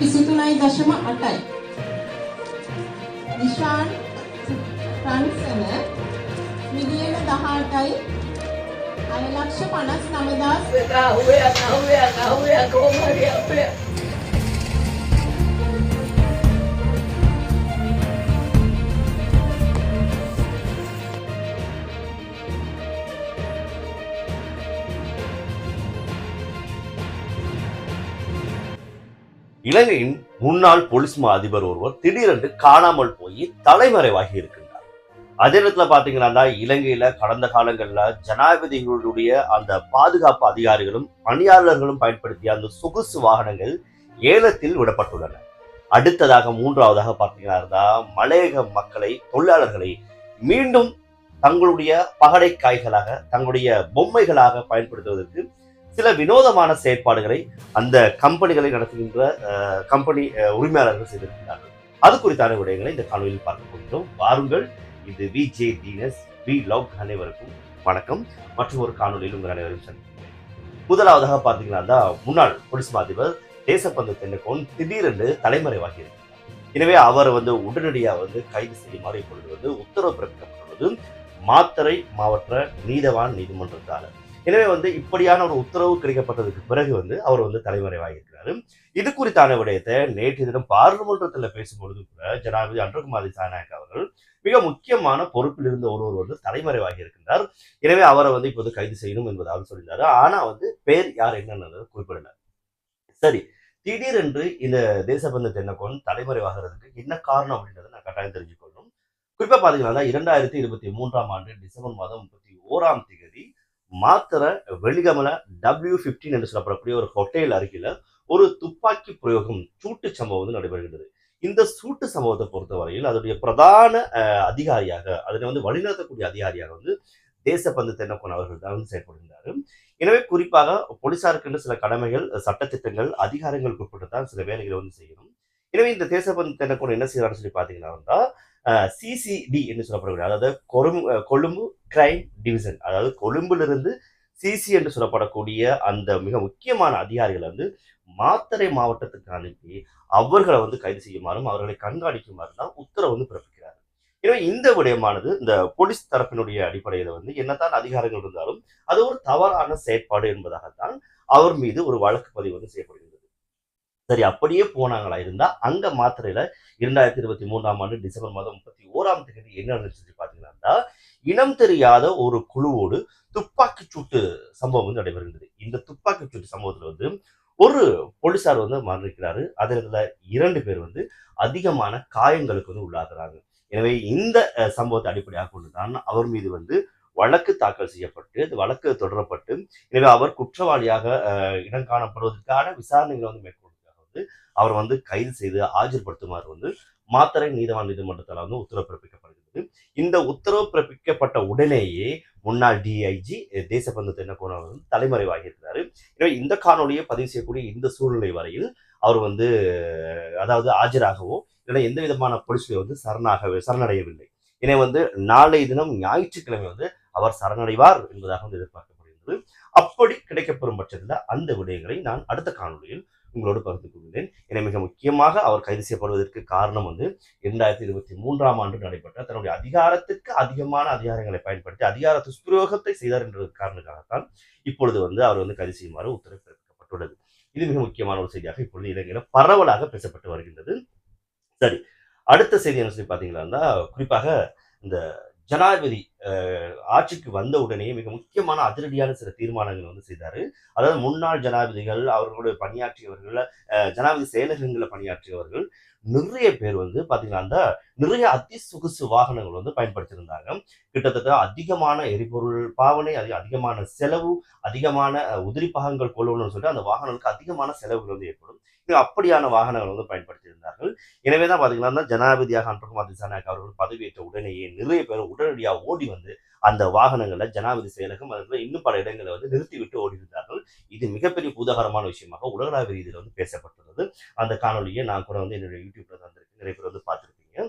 විසිතුනයි දශම අටයි. නිශාන් ප්‍රන්සන මිලියන දහටයි අයලක්ෂ පනස් නමදස් Kauya, kauya, kauya, kauya, kauya. இலங்கையின் முன்னாள் போலீஸ் மா அதிபர் ஒருவர் திடீரென்று காணாமல் போய் தலைமறைவாகி இருக்கின்றார். அதே நேரத்துல பாத்தீங்கன்னா இலங்கையில கடந்த காலங்கள்ல ஜனாதிபதிகளுடைய அந்த பாதுகாப்பு அதிகாரிகளும் பணியாளர்களும் பயன்படுத்திய அந்த சொகுசு வாகனங்கள் ஏலத்தில் விடப்பட்டுள்ளன. அடுத்ததாக மூன்றாவதாக பார்த்தீங்கன்னா இருந்தா மலையக மக்களை தொழிலாளர்களை மீண்டும் தங்களுடைய பகடை காய்களாக தங்களுடைய பொம்மைகளாக பயன்படுத்துவதற்கு சில வினோதமான செயற்பாடுகளை அந்த கம்பெனிகளை நடத்துகின்ற கம்பெனி உரிமையாளர்கள் செய்திருக்கிறார்கள். அது குறித்தான விடயங்களை இந்த காணொலியில் பார்க்க போகிறோம் வாருங்கள். இது V J Dheena's we love அனைவருக்கும் வணக்கம். மற்றும் ஒரு காணொலியில் உங்கள் அனைவரும் சந்திக்கிறேன். முதலாவதாக பார்த்தீங்கன்னா முன்னாள் போலீஸ் அதிபர் தேசப்பந்து தென்னகோன் திடீரென்று தலைமறைவாகி இருக்கிறார். எனவே அவர் வந்து உடனடியாக வந்து கைது செய்யுமாறு இப்பொழுது வந்து உத்தரவு பிறப்பிக்கப்பட்டுள்ளது. மாத்தறை மாவட்ட நீதவான் நீதிமன்றத்தால் எனவே வந்து இப்படியான ஒரு உத்தரவு கிடைக்கப்பட்டதுக்கு பிறகு வந்து அவர் வந்து தலைமறைவாகியிருக்கிறாரு இது குறித்தான விடயத்தை நேற்று தினம் பாராளுமன்றத்தில் பேசும்பொழுது கூட ஜனாதிபதி அன்றகுமார் திசாநாயக் அவர்கள் மிக முக்கியமான பொறுப்பில் இருந்த ஒருவர் வந்து தலைமறைவாகி இருக்கின்றார் எனவே அவரை வந்து இப்போது கைது செய்யணும் என்பதாக சொல்லியிருந்தாரு. ஆனா வந்து பேர் யார் என்னன்னு குறிப்பிடல. சரி திடீரென்று இந்த தேசபந்து தென்னகோன் தலைமறைவாகிறதுக்கு என்ன காரணம் அப்படின்றத நான் கட்டாயம் தெரிஞ்சுக்கொள்ளணும் குறிப்பா பாத்தீங்கன்னா இரண்டாயிரத்தி இருபத்தி மூன்றாம் ஆண்டு டிசம்பர் மாதம் முப்பத்தி ஓராம் தேதி மாத்திரை வெளிகமல டபிள்யூ பிப்டீன் என்று சொல்லப்படக்கூடிய ஒரு ஹோட்டல் அருகில ஒரு துப்பாக்கி பிரயோகம் சூட்டு சம்பவம் வந்து நடைபெறுகின்றது. இந்த சூட்டு சம்பவத்தை பொறுத்தவரையில் அதனுடைய பிரதான அதிகாரியாக அதனை வந்து வழிநடத்தக்கூடிய அதிகாரியாக வந்து தேசப்பந்து தென்னக்கோன் அவர்கள் தான் வந்து செயல்படுகின்றார் எனவே குறிப்பாக போலீசாருக்குன்னு சில கடமைகள் சட்டத்திட்டங்கள் அதிகாரங்களுக்கு உட்பட்டு தான் சில வேலைகளை வந்து செய்யணும். எனவே இந்த தேசப்பந்து தென்னக்கோன் என்ன செய்யறான்னு சொல்லி பார்த்தீங்கன்னா சிசிடி என்று சொல்லப்படக்கூடிய அதாவது கொழும்பு கொழும்பு கிரைம் டிவிஷன் அதாவது கொழும்பிலிருந்து சிசி என்று சொல்லப்படக்கூடிய அந்த மிக முக்கியமான அதிகாரிகளை வந்து மாத்தறை மாவட்டத்துக்கு அனுப்பி அவர்களை வந்து கைது செய்யுமாறும் அவர்களை கண்காணிக்குமாறு தான் உத்தரவு வந்து பிறப்பிக்கிறார். எனவே இந்த விடயமானது இந்த போலீஸ் தரப்பினுடைய அடிப்படையில் வந்து என்னதான் அதிகாரங்கள் இருந்தாலும் அது ஒரு தவறான செயற்பாடு என்பதாகத்தான் அவர் மீது ஒரு வழக்கு பதிவு வந்து செய்யப்படுகிறது. சரி அப்படியே போனாங்களா? இருந்தா அங்க மாத்திரையில இரண்டாயிரத்தி இருபத்தி மூன்றாம் ஆண்டு டிசம்பர் மாதம் முப்பத்தி ஓராம் தேதி என்ன நடந்துச்சு பாத்தீங்கன்னா இனம் தெரியாத ஒரு குழுவோடு துப்பாக்கி சூட்டு சம்பவம் வந்து நடைபெறுகிறது இந்த துப்பாக்கி சூட்டு சம்பவத்துல வந்து ஒரு போலீசார் வந்து மரணிக்கிறாரு. அதில் இரண்டு பேர் வந்து அதிகமான காயங்களுக்கு வந்து உள்ளாகுறாங்க. எனவே இந்த சம்பவத்தை அடிப்படையாக கொண்டுதான் அவர் மீது வந்து வழக்கு தாக்கல் செய்யப்பட்டு வழக்கு தொடரப்பட்டு எனவே அவர் குற்றவாளியாக இடம் காணப்படுவதற்கான விசாரணைகளை வந்து மேற்கொண்டு வந்து அவர் வந்து கைது செய்து ஆஜர்படுத்துமாறு வந்து மாத்தரை நீதவான் நீதிமன்றத்தால் வந்து உத்தரவு பிறப்பிக்கப்படுகிறது இந்த உத்தரவு பிறப்பிக்கப்பட்ட உடனேயே முன்னாள் டிஐஜி தேசபந்து தென்னகோன் வந்து தலைமறைவாகி இருக்கிறாரு எனவே இந்த காணொலியை பதிவு செய்யக்கூடிய இந்த சூழ்நிலை வரையில் அவர் வந்து அதாவது ஆஜராகவோ இல்லை எந்த விதமான போலீஸ்லையோ வந்து சரணாகவே சரணடையவில்லை. எனவே வந்து நாளை தினம் ஞாயிற்றுக்கிழமை வந்து அவர் சரணடைவார் என்பதாக வந்து எதிர்பார்க்கப்படுகிறது அப்படி கிடைக்கப்பெறும் பட்சத்தில் அந்த விடயங்களை நான் அடுத்த காணொலியில் உங்களோடு பகிர்ந்து கொள்கிறேன். என மிக முக்கியமாக அவர் கைது செய்யப்படுவதற்கு காரணம் வந்து இரண்டாயிரத்தி இருபத்தி மூன்றாம் ஆண்டு நடைபெற்ற தன்னுடைய அதிகாரத்துக்கு அதிகமான அதிகாரங்களை பயன்படுத்தி அதிகார துஷ்பிரயோகத்தை செய்தார் என்ற காரணத்துக்காகத்தான் இப்பொழுது வந்து அவர் வந்து கைது செய்யுமாறு உத்தரவு பிறப்பிக்கப்பட்டுள்ளது இது மிக முக்கியமான ஒரு செய்தியாக இப்பொழுது இலங்கையில பரவலாக பேசப்பட்டு வருகின்றது. சரி அடுத்த செய்தி என்ன சொல்லி பார்த்தீங்கன்னா குறிப்பாக இந்த ஜனாதிபதி ஆட்சிக்கு வந்த உடனே மிக முக்கியமான அதிரடியான சில தீர்மானங்கள் வந்து செய்தாரு. அதாவது முன்னாள் ஜனாதிபதிகள் அவர்களுடைய பணியாற்றியவர்கள் ஜனாதிபதி செயலகங்களில் பணியாற்றியவர்கள் நிறைய பேர் வந்து பாத்தீங்கன்னா அந்த நிறைய அதி சொகுசு வாகனங்கள் வந்து பயன்படுத்தியிருந்தாங்க. கிட்டத்தட்ட அதிகமான எரிபொருள் பாவனை அது அதிகமான செலவு அதிகமான உதிரி பாகங்கள் கொள்ளணும்னு சொல்லிட்டு அந்த வாகனங்களுக்கு அதிகமான செலவுகள் வந்து ஏற்படும். அப்படியான வாகனங்கள் வந்து பயன்படுத்தியிருந்தார்கள். எனவே தான் பார்த்தீங்கன்னா ஜனாதிபதியாக அன்றகுமார் திசாநாயக் அவர்கள் பதவியேற்ற உடனேயே நிறைய பேர் உடனடியாக ஓடி வந்து அந்த வாகனங்களை ஜனாதிபதி செயலகம் அதில் இன்னும் பல இடங்களை வந்து நிறுத்திவிட்டு ஓடி இருந்தார்கள் இது மிகப்பெரிய பூதாகரமான விஷயமாக உலகளாவிய ரீதியில் வந்து பேசப்பட்டுள்ளது. அந்த காணொலியை நான் கூட வந்து என்னுடைய யூடியூப்ல தந்திருக்கேன் நிறைய பேர் வந்து பார்த்துருக்கீங்க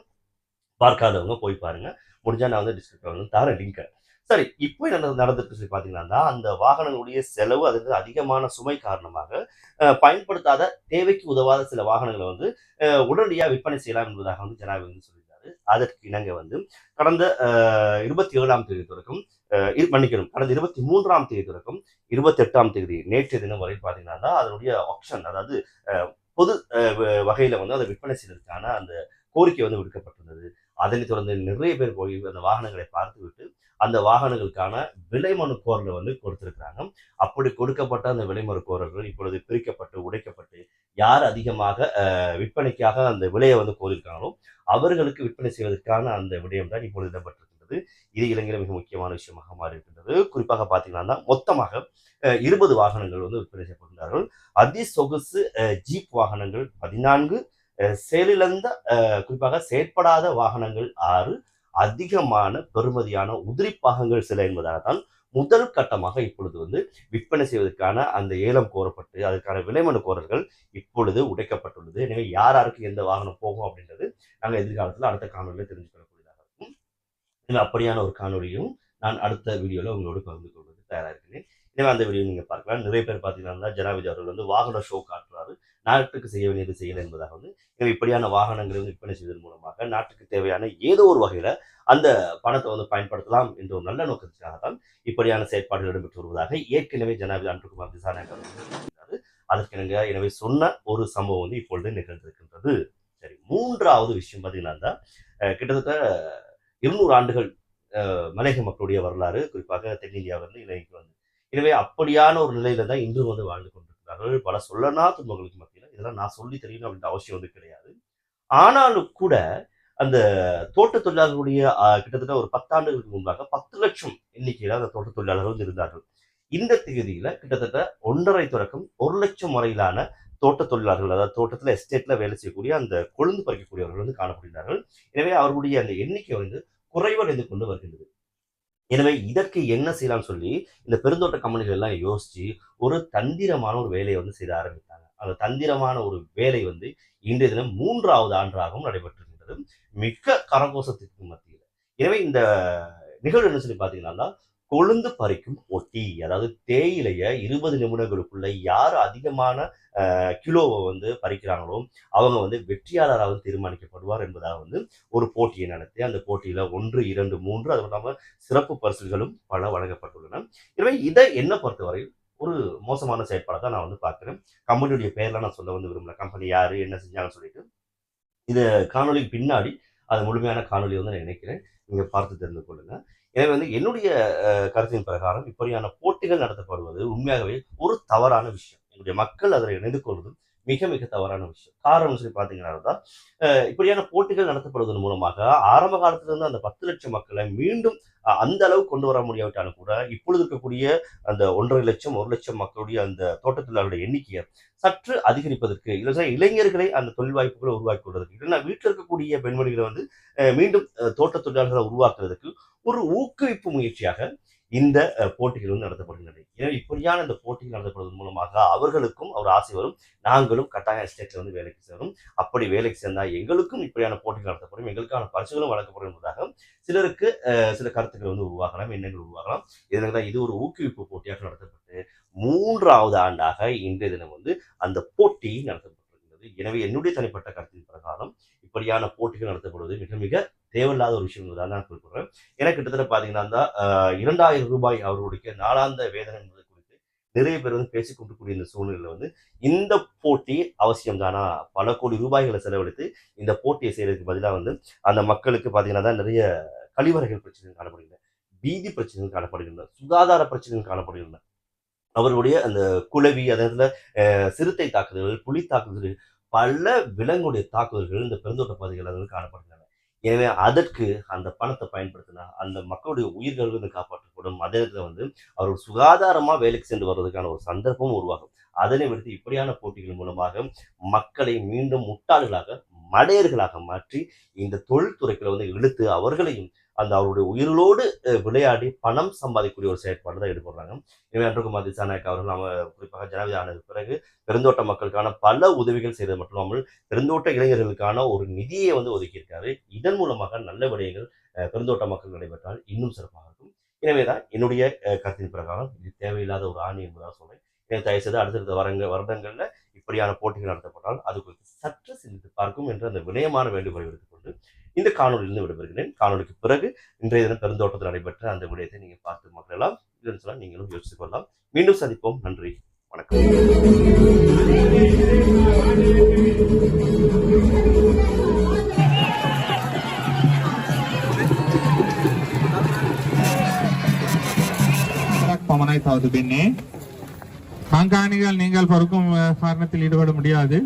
பார்க்காதவங்க போய் பாருங்க. முடிஞ்சா நான் வந்து டிஸ்கிரிப்ஷன் வந்து தரேன் லிங்க் சரி இப்போ என்ன நடந்துட்டு பார்த்தீங்கன்னா பாத்தீங்கன்னா அந்த வாகனங்களுடைய செலவு அதுக்கு அதிகமான சுமை காரணமாக பயன்படுத்தாத தேவைக்கு உதவாத சில வாகனங்களை வந்து உடனடியாக விற்பனை செய்யலாம் என்பதாக வந்து ஜனாதிபதி வந்து சொல்லியிருந்தாரு அதற்கு இணங்க வந்து கடந்த இருபத்தி ஏழாம் தேதி தொடக்கம் மன்னிக்கணும் கடந்த இருபத்தி மூன்றாம் தேதி தொடக்கம் இருபத்தி எட்டாம் தேதி நேற்றைய தினம் வரை பார்த்தீங்கன்னா அதனுடைய ஆப்ஷன் அதாவது பொது வ- வகையில வந்து அதை விற்பனை செய்வதற்கான அந்த கோரிக்கை வந்து விடுக்கப்பட்டிருந்தது. அதனைத் தொடர்ந்து நிறைய பேர் போய் அந்த வாகனங்களை பார்த்துவிட்டு அந்த வாகனங்களுக்கான விலை மனு கோரலை வந்து கொடுத்திருக்கிறாங்க. அப்படி கொடுக்கப்பட்ட அந்த விலை மனு கோரல்கள் இப்பொழுது பிரிக்கப்பட்டு உடைக்கப்பட்டு யார் அதிகமாக விற்பனைக்காக அந்த விலையை வந்து கோரியிருக்காங்களோ அவர்களுக்கு விற்பனை செய்வதற்கான அந்த விடயம் தான் இப்பொழுது இடம்பெற்றிருக்கின்றது. இது இலங்கையில் மிக முக்கியமான விஷயமாக மாறி இருக்கின்றது குறிப்பாக பார்த்தீங்கன்னா மொத்தமாக இருபது வாகனங்கள் வந்து விற்பனை செய்யப்படுகிறார்கள் அதி சொகுசு ஜீப் வாகனங்கள் பதினான்கு செயலிழந்த குறிப்பாக செயற்படாத வாகனங்கள் ஆறு அதிகமான பெறுமதியான உதிரி பாகங்கள் சில என்பதால் தான் முதல் கட்டமாக இப்பொழுது வந்து விற்பனை செய்வதற்கான அந்த ஏலம் கோரப்பட்டு அதற்கான விலைமனு கோரல்கள் இப்பொழுது உடைக்கப்பட்டுள்ளது. எனவே யார் யாருக்கு எந்த வாகனம் போகும் அப்படின்றது நாங்கள் எதிர்காலத்தில் அடுத்த காணொலியில் தெரிஞ்சுக்கொள்ளக்கூடியதாக இருக்கும். எனவே அப்படியான ஒரு காணொலியும் நான் அடுத்த வீடியோவில் உங்களோடு பகிர்ந்து கொள்வது தயாராக இருக்கிறேன். எனவே அந்த வீடியோ நீங்கள் பார்க்கலாம். நிறைய பேர் பார்த்தீங்கன்னா ஜனாதிபதி அவர்கள் வந்து வாகன ஷோ காட்டு நாட்டுக்கு செய்ய வேண்டியது செய்யலை என்பதாக வந்து இப்படியான வாகனங்களை வந்து விற்பனை செய்வதன் மூலமாக நாட்டுக்கு தேவையான ஏதோ ஒரு வகையில் அந்த பணத்தை வந்து பயன்படுத்தலாம் என்ற ஒரு நல்ல நோக்கத்திற்காக தான் இப்படியான செயற்பாடுகள் இடம்பெற்று வருவதாக ஏற்கனவே ஜனாதிபதி அன்புகுமார் திசாநாயகர் அதற்கிணங்க எனவே சொன்ன ஒரு சம்பவம் வந்து இப்பொழுது நிகழ்ந்திருக்கின்றது. சரி மூன்றாவது விஷயம் பார்த்தீங்கன்னா கிட்டத்தட்ட இருநூறு ஆண்டுகள் அஹ், மலையக மக்களுடைய வரலாறு குறிப்பாக தென்னிந்தியாவிலிருந்து இலங்கைக்கு வந்து. எனவே அப்படியான ஒரு நிலையில தான் இன்று வந்து வாழ்ந்து கொண்டிருக்கிறார்கள். பல சொல்லனா துன்பங்களுக்கு மத்தியில் இதெல்லாம் நான் சொல்லி தெரியணும் அப்படின்ற அவசியம் வந்து கிடையாது. ஆனாலும் கூட அந்த தோட்ட தொழிலாளர்களுடைய கிட்டத்தட்ட ஒரு பத்தாண்டுகளுக்கு முன்பாக பத்து லட்சம் எண்ணிக்கையில அந்த தோட்ட தொழிலாளர்கள் வந்து இருந்தார்கள். இந்த தேதியில கிட்டத்தட்ட ஒன்றரை தொடக்கம் ஒரு லட்சம் வரையிலான தோட்ட தொழிலாளர்கள் அதாவது தோட்டத்துல எஸ்டேட்ல வேலை செய்யக்கூடிய அந்த கொழுந்து பறிக்கக்கூடியவர்கள் வந்து காணப்படுகிறார்கள் எனவே அவர்களுடைய அந்த எண்ணிக்கை வந்து குறைவடைந்து கொண்டு வருகின்றது. எனவே இதற்கு என்ன செய்யலாம்னு சொல்லி இந்த பெருந்தோட்ட கம்பெனிகள் எல்லாம் யோசிச்சு ஒரு தந்திரமான ஒரு வேலையை வந்து செய்ய ஆரம்பித்தாங்க. அந்த தந்திரமான ஒரு வேலை வந்து இன்றைய தினம் மூன்றாவது ஆண்டாகவும் நடைபெற்றிருக்கின்றது. மிக கரகோசத்திற்கு மத்தியில். எனவே இந்த நிகழ்வு என்ன சொல்லி பார்த்தீங்கன்னா கொழுந்து பறிக்கும் போட்டி அதாவது தேயிலைய இருபது நிமிடங்களுக்குள்ள யார் அதிகமான கிலோவை வந்து பறிக்கிறாங்களோ அவங்க வந்து வெற்றியாளராக தீர்மானிக்கப்படுவார் என்பதாக வந்து ஒரு போட்டியை நடத்தி அந்த போட்டியில ஒன்று இரண்டு மூன்று அதுவும் இல்லாமல் சிறப்பு பரிசுகளும் பல வழங்கப்பட்டுள்ளன. எனவே இதை என்ன பொறுத்தவரையில் ஒரு மோசமான செயற்பாடை தான் நான் வந்து பார்க்குறேன். கம்பெனியுடைய பேர்லாம் நான் சொல்ல வந்து விரும்பல. கம்பெனி யார் என்ன செஞ்சாங்கன்னு சொல்லிட்டு. இது காணொலிக்கு பின்னாடி அது முழுமையான காணொலி வந்து நான் நினைக்கிறேன் நீங்கள் பார்த்து தெரிந்து கொள்ளுங்க. எனவே வந்து என்னுடைய கருத்தின் பிரகாரம் இப்படியான போட்டிகள் நடத்தப்படுவது உண்மையாகவே ஒரு தவறான விஷயம். என்னுடைய மக்கள் அதில் இணைந்து கொள்வதும் மிக மிக தவறான விஷயம். காரணம் சொல்லி பார்த்தீங்கன்னா தான் இப்படியான போட்டிகள் நடத்தப்படுவதன் மூலமாக ஆரம்ப காலத்திலிருந்து அந்த பத்து லட்சம் மக்களை மீண்டும் அந்த அளவு கொண்டு வர முடியாவிட்டாலும் கூட இப்பொழுது இருக்கக்கூடிய அந்த ஒன்றரை லட்சம் ஒரு லட்சம் மக்களுடைய அந்த தோட்டத்தொழிலாளருடைய எண்ணிக்கையை சற்று அதிகரிப்பதற்கு இல்லை இளைஞர்களை அந்த தொழில் வாய்ப்புகளை உருவாக்கி கொள்வதற்கு இல்லைன்னா வீட்டில் இருக்கக்கூடிய பெண்மணிகளை வந்து மீண்டும் அஹ், தொழிலாளர்களை உருவாக்குறதுக்கு ஒரு ஊக்குவிப்பு முயற்சியாக இந்த போட்டிகள் வந்து நடத்தப்படுகின்றன. எனவே இப்படியான இந்த போட்டிகள் நடத்தப்படுவதன் மூலமாக அவர்களுக்கும் அவர் ஆசை வரும். நாங்களும் கட்டாய ஸ்டேட்ல வந்து வேலைக்கு சேரும். அப்படி வேலைக்கு சேர்ந்தால் எங்களுக்கும் இப்படியான போட்டிகள் நடத்தப்படும். எங்களுக்கான பரிசுகளும் வழங்கப்படும் என்பதாக சிலருக்கு சில கருத்துக்கள் வந்து உருவாகலாம் எண்ணங்கள் உருவாகலாம். இதனால தான் இது ஒரு ஊக்குவிப்பு போட்டியாக நடத்தப்பட்டு மூன்றாவது ஆண்டாக இன்றைய தினம் வந்து அந்த போட்டி நடத்தப்பட்டிருக்கிறது. எனவே என்னுடைய தனிப்பட்ட கருத்தின் பிரகாரம் இப்படியான போட்டிகள் நடத்தப்படுவது மிக மிக தேவையில்லாத ஒரு விஷயம் தான் நான் குறிப்பிடுறேன். ஏன்னா கிட்டத்தட்ட பார்த்தீங்கன்னா இரண்டாயிரம் ரூபாய் அவர்களுடைய நாளாந்த வேதனை என்பது குறித்து நிறைய பேர் வந்து பேசிக்கொண்டிருக்கூடிய இந்த சூழ்நிலையில் வந்து இந்த போட்டி அவசியம் தானா பல கோடி ரூபாய்களை செலவழித்து இந்த போட்டியை செய்யறதுக்கு பதிலாக வந்து அந்த மக்களுக்கு பார்த்தீங்கன்னா தான் நிறைய கழிவறைகள் பிரச்சனைகள் காணப்படுகின்றன பீதி பிரச்சனைகள் காணப்படுகின்றன சுகாதார பிரச்சனைகள் காணப்படுகின்றன. அவர்களுடைய அந்த குளவி அதே சிறுத்தை தாக்குதல்கள் புலி தாக்குதல்கள் பல விலங்குடைய தாக்குதல்கள் இந்த பெருந்தோட்ட பகுதிகளில் வந்து காணப்படுகின்றன. எனவே அதற்கு அந்த பணத்தை பயன்படுத்தினா அந்த மக்களுடைய உயிர்கள் வந்து காப்பாற்றப்படும். அதே நேரத்தில் வந்து அவர்கள் சுகாதாரமாக வேலைக்கு சென்று வர்றதுக்கான ஒரு சந்தர்ப்பம் உருவாகும். அதனை விடுத்து இப்படியான போட்டிகள் மூலமாக மக்களை மீண்டும் முட்டாள்களாக மடையர்களாக மாற்றி இந்த தொழில்துறைகளை வந்து இழுத்து அவர்களையும் அந்த அவருடைய உயிர்களோடு விளையாடி பணம் சம்பாதிக்கக்கூடிய ஒரு செயற்பாடு தான் ஈடுபடுறாங்க. எனவே அன்றகுமார் திசாநாயக் அவர்கள் நம்ம குறிப்பாக ஜனாதிபதி ஆனது பிறகு பெருந்தோட்ட மக்களுக்கான பல உதவிகள் செய்தது மட்டுமல்லாமல் பெருந்தோட்ட இளைஞர்களுக்கான ஒரு நிதியை வந்து ஒதுக்கியிருக்காரு. இதன் மூலமாக நல்ல விடயங்கள் பெருந்தோட்ட மக்கள் நடைபெற்றால் இன்னும் சிறப்பாக இருக்கும். எனவேதான் என்னுடைய கருத்தின் பிரகாரம் இது தேவையில்லாத ஒரு ஆணி என்பதாக சொல்றேன். தயவு செய்து அடுத்தடுத்த வரங்க வருடங்களில் இப்படியான போட்டிகள் நடத்தப்பட்டால் அது குறித்து சற்று சிந்தித்து பார்க்கும் என்று அந்த வினயமான வேண்டுகோளை எடுத்துக்கொண்டு இந்த காணொலியிலிருந்து விடைபெறுகிறேன். காணொலிக்கு பிறகு இன்றைய தினம் பெருந்தோட்டத்தில் நடைபெற்ற அந்த விடயத்தை நீங்க பார்த்து மகிழலாம். இதுன்னு நீங்களும் யோசித்துக் கொள்ளலாம். மீண்டும் சந்திப்போம். நன்றி. வணக்கம். பமனாய் தவது பின்னே. நீங்கள் பருக்கும் காரணத்தில் ஈடுபட முடியாது.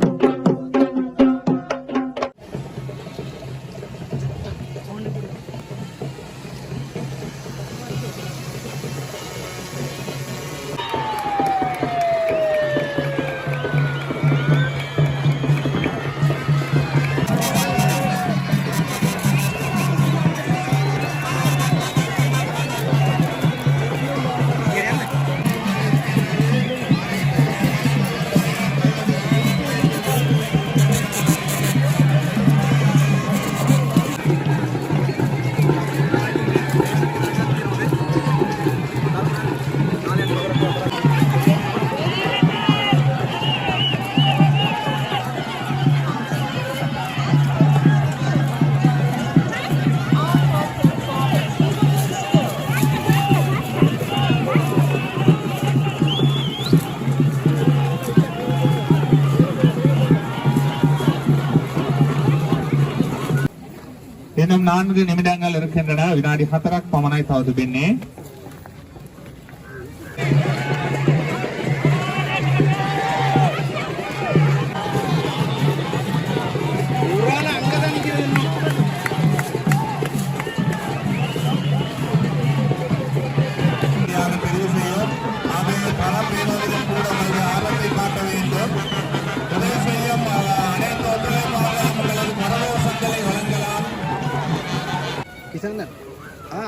நான்கு நிமிடங்கள் இருக்கின்றன. வினாடி ஹத்தராக் பமனாய் தவது பின்னே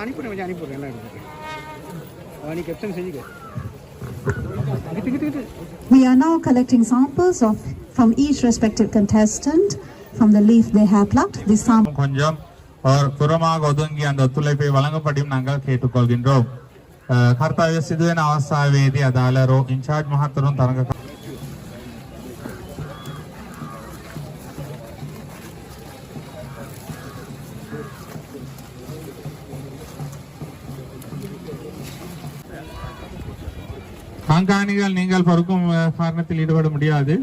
ಪಾನಿಪುರಿ ಮಜಾ ಪಾನಿಪುರಿ ಎಲ್ಲ ಇರ್ತದೆ ನೀ ಕೆಪ್ಟನ್ ಸೆಂಜಿಗೆ We are now collecting samples of from each respective contestant from the leaf they have plucked. This sample கொஞ்சம் ஒரு புறமாக ஒதுங்கி அந்த ஒத்துழைப்பை வழங்கப்படியும் நாங்கள் கேட்டுக்கொள்கின்றோம் கர்த்தாவிய சிதுவின் அவசாவேதி அதாலரோ இன்சார்ஜ் மகாத்தரும் தரங்க சாங்கானிகள் நீங்கள் பருக்கும் காரணத்தில் ஈடுபட முடியாது.